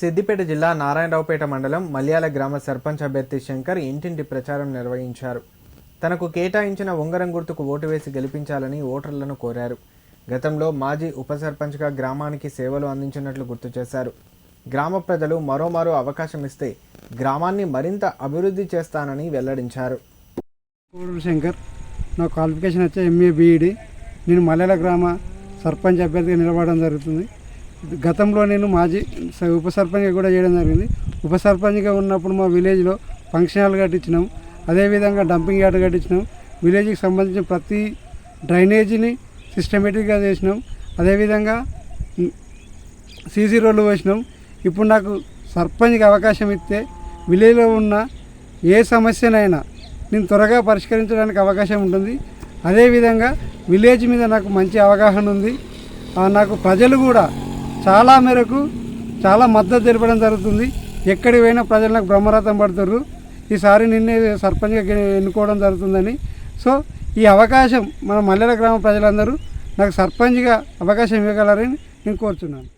సిద్దిపేట జిల్లా నారాయణరావుపేట మండలం మల్యాల గ్రామ సర్పంచ్ అభ్యర్థి శంకర్ ఇంటింటి ప్రచారం నిర్వహించారు. తనకు కేటాయించిన ఉంగరం గుర్తుకు ఓటు వేసి గెలిపించాలని ఓటర్లను కోరారు. గతంలో మాజీ ఉప సర్పంచ్గా గ్రామానికి సేవలు అందించినట్లు గుర్తు చేశారు. గ్రామ ప్రజలు మరోమారో అవకాశం ఇస్తే గ్రామాన్ని మరింత అభివృద్ధి చేస్తానని వెల్లడించారు. శంకర్ నా క్వాలిఫికేషన్ వచ్చే ఎంఏ బీఈడి. నేను మలయాళ గ్రామ సర్పంచ్ అభ్యర్థిగా నిలబడడం జరుగుతుంది. గతంలో నేను మాజీ స- ఉప సర్పంచ్గా కూడా చేయడం జరిగింది. ఉప సర్పంచ్గా ఉన్నప్పుడు మా విలేజ్లో ఫంక్షన్ హాల్ కట్టించినాం. అదేవిధంగా డంపింగ్ యార్డ్ కట్టించినాం. విలేజ్కి సంబంధించిన ప్రతి డ్రైనేజీని సిస్టమేటిక్గా చేసినాం. అదేవిధంగా సీసీ రోడ్లు వేసినాం ఇప్పుడు నాకు సర్పంచ్కి అవకాశం ఇస్తే విలేజ్లో ఉన్న ఏ సమస్యనైనా నేను త్వరగా పరిష్కరించడానికి అవకాశం ఉంటుంది. అదేవిధంగా విలేజ్ మీద నాకు మంచి అవగాహన ఉంది. నాకు ప్రజలు కూడా చాలా మేరకు చాలా మద్దతు తెలపడం జరుగుతుంది. ఎక్కడికి పోయినా ప్రజలకు నాకు బ్రహ్మరథం పడుతుర్రు. ఈసారి నిన్నే సర్పంచ్గా ఎన్నుకోవడం జరుగుతుందని. సో ఈ అవకాశం మన మల్లెల గ్రామ ప్రజలందరూ నాకు సర్పంచ్గా అవకాశం ఇవ్వగలరని నేను కోరుతున్నాను